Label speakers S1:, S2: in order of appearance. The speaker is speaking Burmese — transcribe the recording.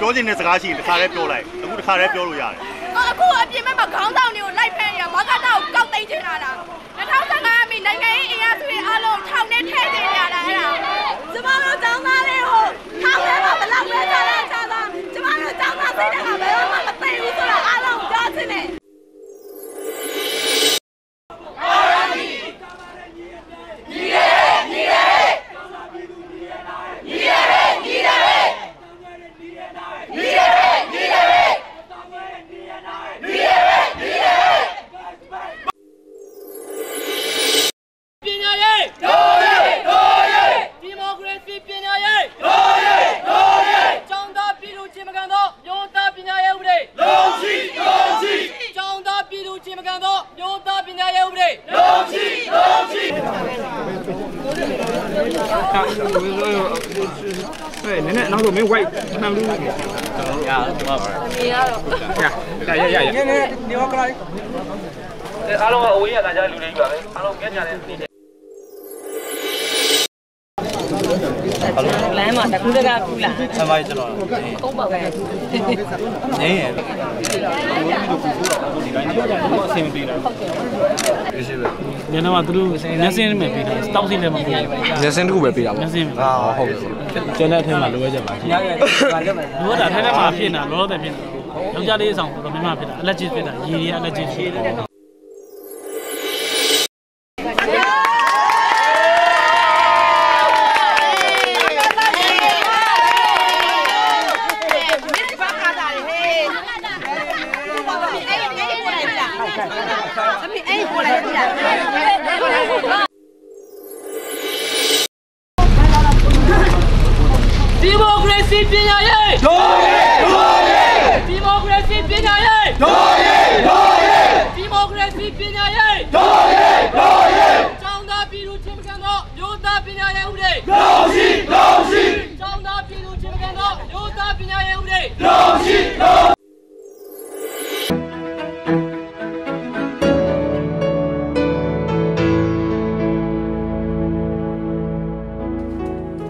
S1: ချင်တဲ့စကားရှိရင်တစ်ခါတည်းပြောလိုက်အခုတစ်ခါတည်းပြောလို့ရတယ်
S2: အခုအပြင်ဘက်မှာခေါင်းဆောင်တွေကိုလိုက်ဖမ်းရမကတောက်ကောက်သိမ်းချင်တာလား2015အမိနိုင်ငံရေးအင်အားစုတွေအားလုံးထောင်နဲ့ထည့်ချင်ရတာအဲ့ဒါကျမတို့ចောင်းသားလေးကိုထောင်ထဲမှာဘလောက်ပဲထားတဲ့ချာသားကျမတို့ចောင်းသားစိတ်ကဘယ်တော့မှမသိဘူးဆိုတာအားလုံးပြောချင်တယ် ပညာရေးတို့ရေးတို့ရေးဒီမိုကရေစီပညာရေးတို့ရေးတို့ရေးကျောင်းသားပြည်သူချင်းမကန်သောမျိုးသားပညာရေးဥပဒေလုံးရှိလုံးရှိကျောင်းသားပြည်သူချင်းမကန်သောမျိုးသားပညာရေးဥပဒေလုံးရှိလုံးရှိ
S3: ဟဲ့နည်းနည်းနောက်တော့မင်း white မှန်လို့ရတော့ပါပါနေရတော့ရရရရနည်းနည်းဒီဟောကလိုက်အားလုံးကအဝေးရတာကြလူတွေကြီးပါပဲအားလုံးကြက်ကြတဲ့အနေနဲ့
S2: လမ်းမှာတကူတကကူလာဆမ်
S3: းပါကျွန်တော်ဟုတ်ပါပဲနေရဒီလိုဒီလိုဒီလိုဒီလိုအဆင်မပြေတော့ဟုတ်ကဲ့
S4: ညနေမှာသူတို့ညစင်းမဲ့ပေးတာတောက်စီလည်းမပေးဘူးညစင်း
S3: တစ်
S4: ခု
S3: ပဲ
S4: ပေးတာညပေါ့စင်းအာဟုတ်ပြီကျန်တဲ့အထက်မှာလိုရချက်ပါရှိရရပါကြပါလိုရတာထဲထဲမှာဖြစ်နေတာလောလောဆယ်ဖြစ်နေတာယောက်ျားလေးဆောင်တော်တော်များများဖြစ်တာအလက်ချစ်ဖြစ်တာ
S2: စီပညာရေးဒိုးရေးဒိုးရေးဒီမိုကရေစီပညာရေးဒိုးရေးဒိုးရေးဒီမိုကရေစီပညာရေးဒိုးရေးဒိုးရေးကျောင်းသားပြည်သူချင်းမကန်သောမျိုးသားပညာရေးဥပဒေလုံးစီလုံးစီကျောင်းသားပြည်သူချင်းမကန်သောမျိုးသားပညာရေးဥပဒေလုံးစီ